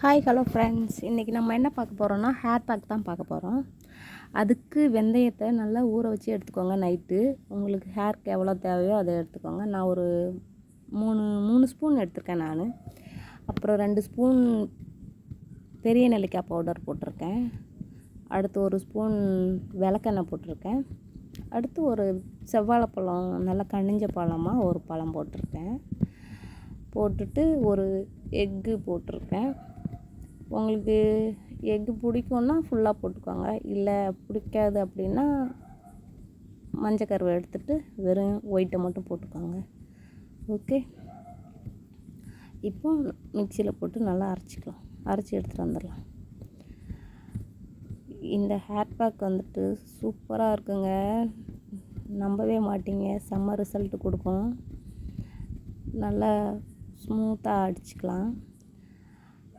Hi hello friends இன்றைக்கி நம்ம என்ன பார்க்க போகிறோம்னா ஹேர் பேக் தான் பார்க்க போகிறோம் அதுக்கு வெந்தயத்தை நல்லா ஊற வச்சு எடுத்துக்கோங்க நைட்டு உங்களுக்கு ஹேருக்கு எவ்வளோ தேவையோ அதை எடுத்துக்கோங்க. நான் ஒரு மூணு மூணு ஸ்பூன் எடுத்திருக்கேன் நான். அப்புறம் ரெண்டு ஸ்பூன் பெரிய நெல்லிக்காய் பவுடர் போட்டிருக்கேன். அடுத்து ஒரு ஸ்பூன் விளக்கெண்ணெய் போட்டிருக்கேன். அடுத்து ஒரு செவ்வாழைப்பழம் நல்லா கனிஞ்ச பழமாக ஒரு பழம் போட்டிருக்கேன். போட்டுட்டு ஒரு எக்கு போட்டிருக்கேன். உங்களுக்கு எக்கு பிடிக்கும்னா ஃபுல்லாக போட்டுக்கோங்க. இல்லை பிடிக்காது அப்படின்னா மஞ்சக்கருவை எடுத்துகிட்டு வெறும் ஒயிட்டை மட்டும் போட்டுக்கோங்க. ஓகே இப்போ மிக்சியில் போட்டு நல்லா அரைச்சிக்கலாம். அரைச்சி எடுத்துகிட்டு வந்துடலாம். இந்த ஹேர் பேக் வந்துட்டு சூப்பராக இருக்குங்க. நம்பவே மாட்டீங்க. செம்ம ரிசல்ட்டு கொடுக்கும். நல்லா ஸ்மூத்தாக அடிச்சுக்கலாம்.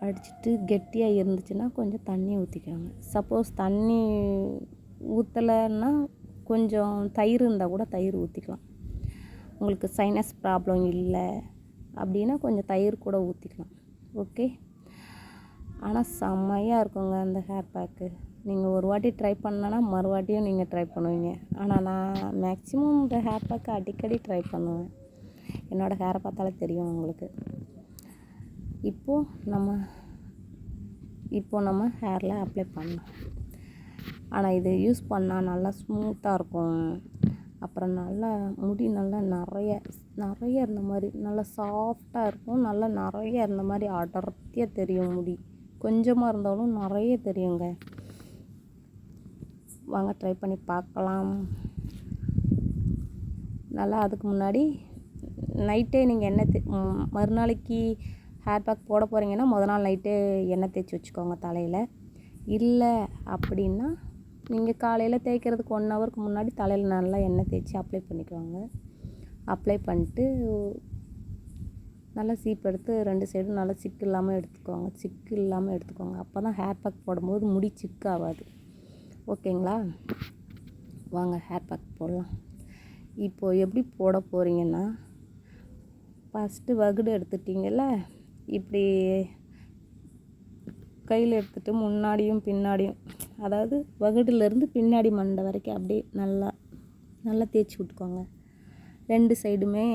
அடிச்சுட்டு கெட்டியாக இருந்துச்சுன்னா கொஞ்சம் தண்ணி ஊற்றிக்கோங்க சப்போஸ் தண்ணி ஊற்றலைன்னா கொஞ்சம் தயிர் இருந்தால் கூட தயிர் ஊற்றிக்கலாம் உங்களுக்கு சைனஸ் ப்ராப்ளம் இல்லை அப்படின்னா கொஞ்சம் தயிர் கூட ஊற்றிக்கலாம் ஓகே ஆனால் செம்மையாக இருக்குங்க அந்த ஹேர் பேக்கு நீங்கள் ஒரு வாட்டி ட்ரை பண்ணனா மறுவாட்டியும் நீங்கள் ட்ரை பண்ணுவீங்க. ஆனால் நான் மேக்ஸிமம் இந்த ஹேர் பேக்கை அடிக்கடி ட்ரை பண்ணுவேன். என்னோடய ஹேரை பார்த்தாலே தெரியும் உங்களுக்கு. இப்போது நம்ம இப்போ நம்ம ஹேரில் அப்ளை பண்ணலாம் ஆனால் இது யூஸ் பண்ணால் நல்லா ஸ்மூத்தாக இருக்கும். அப்புறம் நல்லா முடி நல்லா நிறைய நிறைய இருந்த மாதிரி நல்லா சாஃப்டாக இருக்கும். நல்லா நிறைய இருந்த மாதிரி அடர்த்தியாக தெரியும் முடி. கொஞ்சமாக இருந்தாலும் நிறைய தெரியுங்க. வாங்க ட்ரை பண்ணி பார்க்கலாம். நல்லா அதுக்கு முன்னாடி நைட்டே நீங்கள் என்ன தே மறுநாளைக்கு ஹேர் பேக் போட போகிறீங்கன்னா முத நாள் நைட்டே எண்ணெய் தேய்ச்சி வச்சுக்கோங்க தலையில். இல்லை அப்படின்னா நீங்கள் காலையில் தேய்க்கிறதுக்கு ஒன் ஹவருக்கு முன்னாடி தலையில் நல்லா எண்ணெய் தேய்ச்சி அப்ளை பண்ணிக்கோங்க. அப்ளை பண்ணிட்டு நல்லா சீப் எடுத்து ரெண்டு சைடும் நல்லா சிக்கு இல்லாமல் எடுத்துக்கோங்க. சிக்கு இல்லாமல் எடுத்துக்கோங்க. அப்போ தான் ஹேர் பேக் போடும்போது முடி சிக்கு ஆகாது. ஓகேங்களா? வாங்க ஹேர் பேக் போடலாம். இப்போது எப்படி போட போகிறீங்கன்னா ஃபஸ்ட்டு வகுடு எடுத்துட்டிங்கல்ல? இப்படி கையில் எடுத்துகிட்டு முன்னாடியும் பின்னாடியும் அதாவது வகுடுலேருந்து பின்னாடி மண்டை வரைக்கும் அப்படியே நல்லா நல்லா தேய்ச்சி விட்டுக்கோங்க. ரெண்டு சைடுமே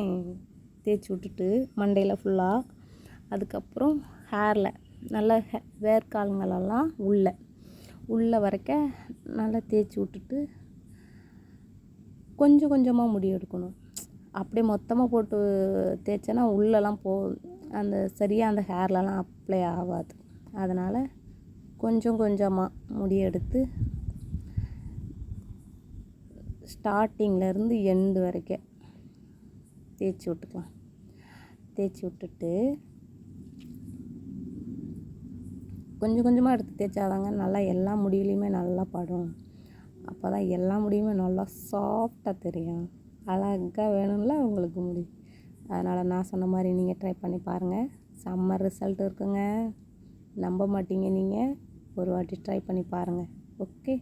தேய்ச்சி விட்டுட்டு மண்டையில் ஃபுல்லாக அதுக்கப்புறம் ஹேரில் நல்லா ஹே வேர்க்கால்களெல்லாம் உள்ளே உள்ளே வரைக்க நல்லா தேய்ச்சி விட்டுட்டு கொஞ்சம் கொஞ்சமாக முடி எடுக்கணும். அப்படியே மொத்தமாக போட்டு தேய்ச்சேன்னா உள்ளெல்லாம் போ அந்த சரியாக அந்த ஹேர்லலாம் அப்ளை ஆகாது. அதனால் கொஞ்சம் கொஞ்சமாக முடி எடுத்து ஸ்டார்டிங்லேருந்து எண்டு வரைக்கும் தேய்ச்சி விட்டுக்கலாம். தேய்ச்சி விட்டுட்டு கொஞ்சம் கொஞ்சமாக எடுத்து தேய்ச்சாதாங்க நல்லா எல்லா முடியிலையுமே நல்லா படும். அப்போ தான் எல்லா முடியுமே நல்லா சாஃப்டாக தெரியும். அழகாக வேணும்ல உங்களுக்கு முடி. அதனால் நான் சொன்ன மாதிரி நீங்கள் ட்ரை பண்ணி பாருங்கள் செம்ம ரிசல்ட் இருக்குங்க. நம்ப மாட்டீங்க நீங்கள் ஒரு வாட்டி ட்ரை பண்ணி பாருங்கள் ஓகே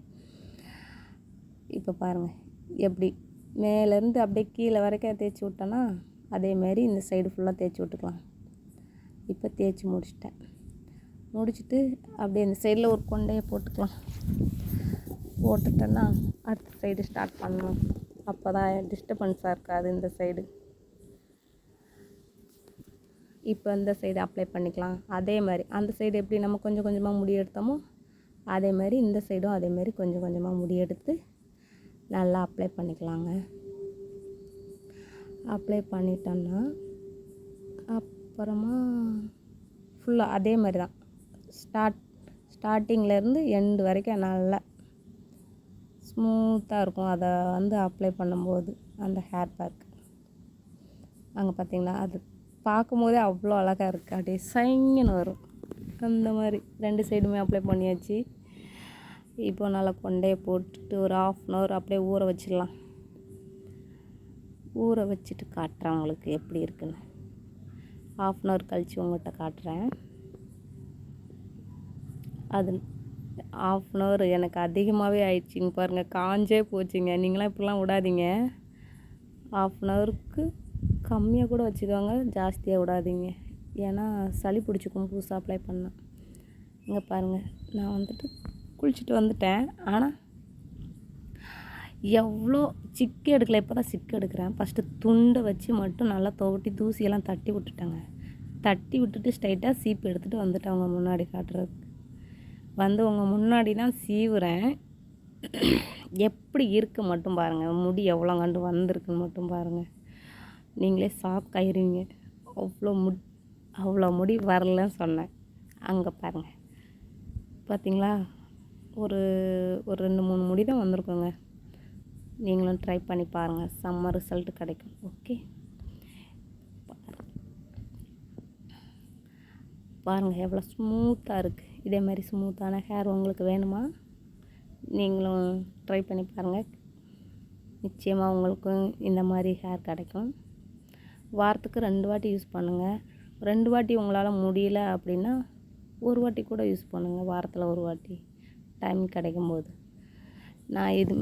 இப்போ பாருங்கள் எப்படி? மேலேருந்து அப்படியே கீழே வரைக்கும் தேய்ச்சி விட்டோன்னா அதேமாரி இந்த சைடு ஃபுல்லாக தேய்ச்சி விட்டுக்கலாம். இப்போ தேய்ச்சி முடிச்சிட்டேன். முடிச்சுட்டு அப்படியே இந்த சைடில் ஒரு கொண்டையை போட்டுக்கலாம். போட்டுட்டேன்னா அடுத்த சைடு ஸ்டார்ட் பண்ணணும். அப்போ தான் டிஸ்டர்பன்ஸாக இருக்காது இந்த சைடு இப்போ இந்த சைடு அப்ளை பண்ணிக்கலாம். அதே மாதிரி அந்த சைடு எப்படி நம்ம கொஞ்சம் கொஞ்சமாக முடி எடுத்தோமோ அதே மாதிரி இந்த சைடும் அதே மாதிரி கொஞ்சம் கொஞ்சமாக முடி எடுத்து நல்லா அப்ளை பண்ணிக்கலாங்க. அப்ளை பண்ணிட்டோன்னா அப்புறமா ஃபுல்லாக அதே மாதிரி தான். ஸ்டார்ட் ஸ்டார்டிங்லேருந்து எண்டு வரைக்கும் நல்லா ஸ்மூத்தாக இருக்கும். அதை வந்து அப்ளை பண்ணும்போது அந்த ஹேர் பேக் அங்கே பார்த்தீங்கன்னா அது பார்க்கும்போதே அவ்வளோ அழகாக இருக்குது அப்படியே சைங்கன்னு வரும். அந்த மாதிரி ரெண்டு சைடுமே அப்ளை பண்ணியாச்சு. இப்போ நல்லா கொண்டையை போட்டுட்டு ஒரு ஆஃப் அன் ஹவர் அப்படியே ஊற வச்சிடலாம். ஊற வச்சுட்டு காட்டுறேன் உங்களுக்கு எப்படி இருக்குன்னு. ஆஃப் அன் ஹவர் கழித்து உங்கள்கிட்ட காட்டுறேன். அது ஆஃப் அன் ஹவர் எனக்கு அதிகமாகவே ஆயிடுச்சிங்க பாருங்கள் காஞ்சே போச்சுங்க. நீங்களாம் இப்படிலாம் விடாதீங்க. ஆஃப் அன் ஹவருக்கு கம்மியாக கூட வச்சுக்கோங்க ஜாஸ்தியாக விடாதீங்க. ஏன்னா சளி பிடிச்சிக்கும். புதுசாக அப்ளை பண்ணால் இங்கே பாருங்கள் நான் வந்துட்டு குளிச்சுட்டு வந்துட்டேன். ஆனால் எவ்வளோ சிக்கு எடுக்கல. இப்போ தான் சிக்கு எடுக்கிறேன். ஃபஸ்ட்டு துண்டை வச்சு மட்டும் நல்லா துவட்டி தூசியெல்லாம் தட்டி விட்டுட்டாங்க. தட்டி விட்டுட்டு ஸ்ட்ரைட்டாக சீப்பு எடுத்துகிட்டு வந்துட்டேன் அவங்க முன்னாடி காட்டுறதுக்கு. வந்து உங்கள் முன்னாடி தான் சீவுறேன். எப்படி இருக்குது மட்டும் பாருங்கள் முடி எவ்வளோ கண்டு வந்திருக்குன்னு மட்டும் பாருங்கள் நீங்களே ஷாக் ஆயிருவீங்க அவ்வளோ முட் அவ்வளோ முடி வரலன்னு சொன்னேன். அங்கே பாருங்கள் பார்த்தீங்களா ஒரு ஒரு ரெண்டு மூணு முடி தான் வந்திருக்குங்க. நீங்களும் ட்ரை பண்ணி பாருங்கள் செம்ம ரிசல்ட் கிடைக்கும். ஓகே பாருங்கள் எவ்வளோ ஸ்மூத்தாக இருக்குது இதே மாதிரி ஸ்மூத்தான ஹேர் உங்களுக்கு வேணுமா? நீங்களும் ட்ரை பண்ணி பாருங்கள் நிச்சயமாக உங்களுக்கும் இந்த மாதிரி ஹேர் கிடைக்கும். வாரத்துக்கு ரெண்டு வாட்டி யூஸ் பண்ணுங்கள் ரெண்டு வாட்டி உங்களால் முடியல அப்படின்னா ஒரு வாட்டி கூட யூஸ் பண்ணுங்கள் வாரத்தில் ஒரு வாட்டி டைம் கிடைக்கும்போது. நான் இது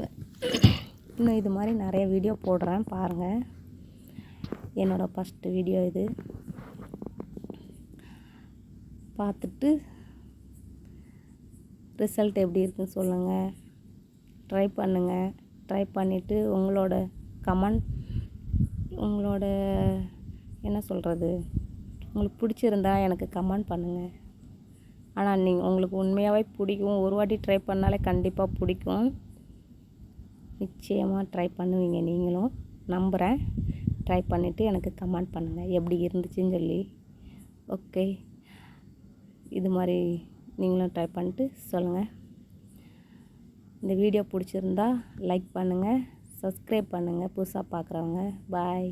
இன்னும் இது மாதிரி நிறைய வீடியோ போடுறேன் பாருங்கள் என்னோடய ஃபஸ்ட்டு வீடியோ இது. பார்த்துட்டு ரிசல்ட் எப்படி இருக்குன்னு சொல்லுங்கள் ட்ரை பண்ணுங்கள் ட்ரை பண்ணிவிட்டு உங்களோட கமெண்ட் உங்களோட என்ன சொல்கிறது உங்களுக்கு பிடிச்சிருந்தா எனக்கு கமெண்ட் பண்ணுங்கள் ஆனால் நீங்கள் உங்களுக்கு உண்மையாகவே பிடிக்கும். ஒரு வாட்டி ட்ரை பண்ணாலே கண்டிப்பாக பிடிக்கும். நிச்சயமாக ட்ரை பண்ணுவீங்க நீங்களும். நம்புகிறேன் ட்ரை பண்ணிவிட்டு எனக்கு கமெண்ட் பண்ணுங்கள் எப்படி இருந்துச்சுன்னு சொல்லி. ஓகே இது மாதிரி நீங்களும் ட்ரை பண்ணிட்டு சொல்லுங்கள் இந்த வீடியோ பிடிச்சிருந்தா லைக் பண்ணுங்கள் சப்ஸ்கிரைப் பண்ணுங்கள் புதுசாக பார்க்குறவங்க பாய்.